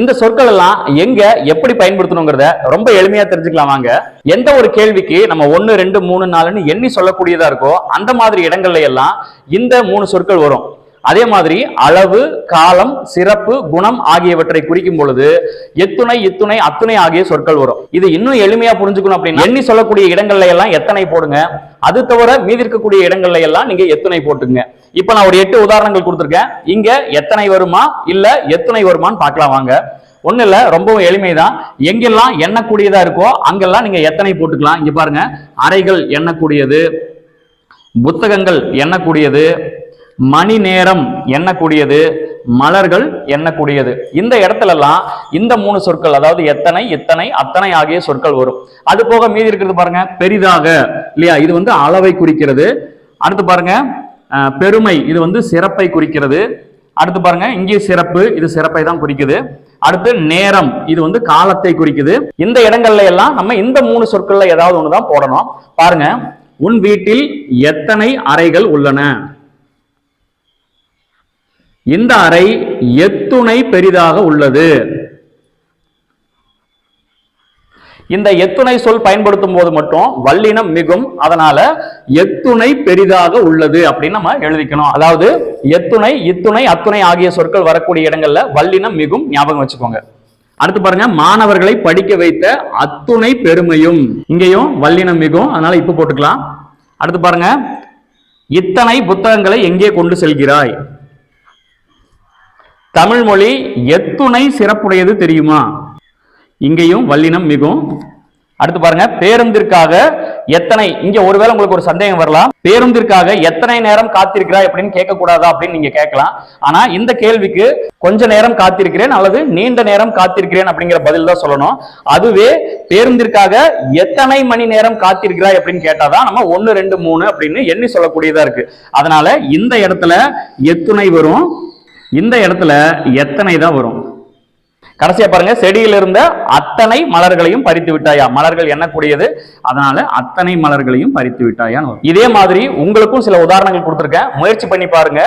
இந்த சொற்கள் எல்லாம் எங்க எப்படி பயன்படுத்தணுங்கிறத ரொம்ப எளிமையா தெரிஞ்சுக்கலாம் வாங்க. எந்த ஒரு கேள்விக்கு நம்ம ஒன்னு ரெண்டு மூணு நாலுன்னு எண்ணி சொல்லக்கூடியதா இருக்கோ அந்த மாதிரி இடங்கள்ல எல்லாம் இந்த மூணு சொற்கள் வரும். அதே மாதிரி அளவு காலம் சிறப்பு குணம் ஆகியவற்றை குறிக்கும் பொழுது எத்துணை இத்துணை அத்துணை ஆகிய சொற்கள் வரும். இது இன்னும் எளிமையா புரிஞ்சுக்கணும் அப்படின்னு எண்ணி சொல்லக்கூடிய இடங்கள்ல எல்லாம் எத்தனை போடுங்க. அது தவிர மீதி இருக்கக்கூடிய இடங்கள்ல எல்லாம் நீங்க எத்துணை போட்டுங்க இப்ப நான் ஒரு எட்டு உதாரணங்கள் கொடுத்துருக்கேன். இங்க எத்தனை வருமா? இல்ல எத்துணை வருமான்னு பார்க்கலாம் வாங்க. ஒண்ணு இல்ல ரொம்பவும் எளிமைதான். எங்கெல்லாம் எண்ணக்கூடியதா இருக்கோ அங்கெல்லாம் நீங்க எத்தனை போட்டுக்கலாம். இங்க பாருங்க. அறைகள் எண்ணக்கூடியது புத்தகங்கள் எண்ணக்கூடியது மணி நேரம் எண்ணக்கூடியது மலர்கள் எண்ணக்கூடியது. இந்த இடத்துலலாம் இந்த மூணு சொற்கள் அதாவது எத்தனை இத்தனை அத்தனை ஆகிய சொற்கள் வரும். அது போக மீதி இருக்கிறது பாருங்க பெரிதாக இல்லையா? இது வந்து அளவை குறிக்கிறது. அடுத்து பாருங்க பெருமை இது வந்து சிறப்பை குறிக்கிறது. அடுத்து பாருங்க இங்கே சிறப்பு இது சிறப்பை தான் குறிக்குது. அடுத்து நேரம் இது வந்து காலத்தை குறிக்குது. இந்த இடங்கள்ல எல்லாம் நம்ம இந்த மூணு சொற்கள்ல ஏதாவது ஒன்று தான் போடணும். பாருங்க உன் வீட்டில் எத்தனை அறைகள் உள்ளன? இந்த அறை எத்துணை பெரிதாக உள்ளது. இந்த எத்துணை சொல் பயன்படுத்தும் போது மட்டும் வல்லினம் மிகும் அதனால எத்துணை பெரிதாக உள்ளது அப்படின்னு நம்ம எழுதிக்கணும். அதாவது எத்துணை இத்துணை அத்துணை ஆகிய சொற்கள் வரக்கூடிய இடங்கள்ல வல்லினம் மிகும் ஞாபகம் வச்சுக்கோங்க. அடுத்து பாருங்க மாணவர்களை படிக்க வைத்த அத்துணை பெருமையும். இங்கேயும் வல்லினம் மிகும் அதனால இப்ப போட்டுக்கலாம். அடுத்து பாருங்க இத்தனை புத்தகங்களை எங்கே கொண்டு செல்கிறாய்? தமிழ்மொழி எத்துணை சிறப்புடையது தெரியுமா? இங்கேயும் வல்லினம் மிகும் அடுத்து பாருங்க பேருந்திற்காக எத்தனை இங்க ஒருவேளை உங்களுக்கு ஒரு சந்தேகம் வரலாம். பேருந்திற்காக எத்தனை நேரம் காத்திருக்கிறாய் அப்படின்னு கேட்கக்கூடாதா அப்படின்னு நீங்க கேட்கலாம். ஆனா இந்த கேள்விக்கு கொஞ்ச நேரம் காத்திருக்கிறேன் அல்லது நீண்ட நேரம் காத்திருக்கிறேன் அப்படிங்கிற பதில் தான் சொல்லணும். அதுவே பேருந்திற்காக எத்தனை மணி நேரம் காத்திருக்கிறாய் அப்படின்னு கேட்டாதான் நம்ம ஒன்னு ரெண்டு மூணு அப்படின்னு எண்ணி சொல்லக்கூடியதா இருக்கு. அதனால இந்த இடத்துல எத்துணை வரும். இந்த இடத்துல எத்தனை தான் வரும்? கடைசியா பாருங்க செடியில் இருந்த அத்தனை மலர்களையும் பறித்து விட்டாயா? மலர்கள் எண்ணக்கூடியது. அதனால அத்தனை மலர்களையும் பறித்து விட்டாயான்னு இதே மாதிரி உங்களுக்கும் சில உதாரணங்கள் கொடுத்துருக்கேன். முயற்சி பண்ணி பாருங்க.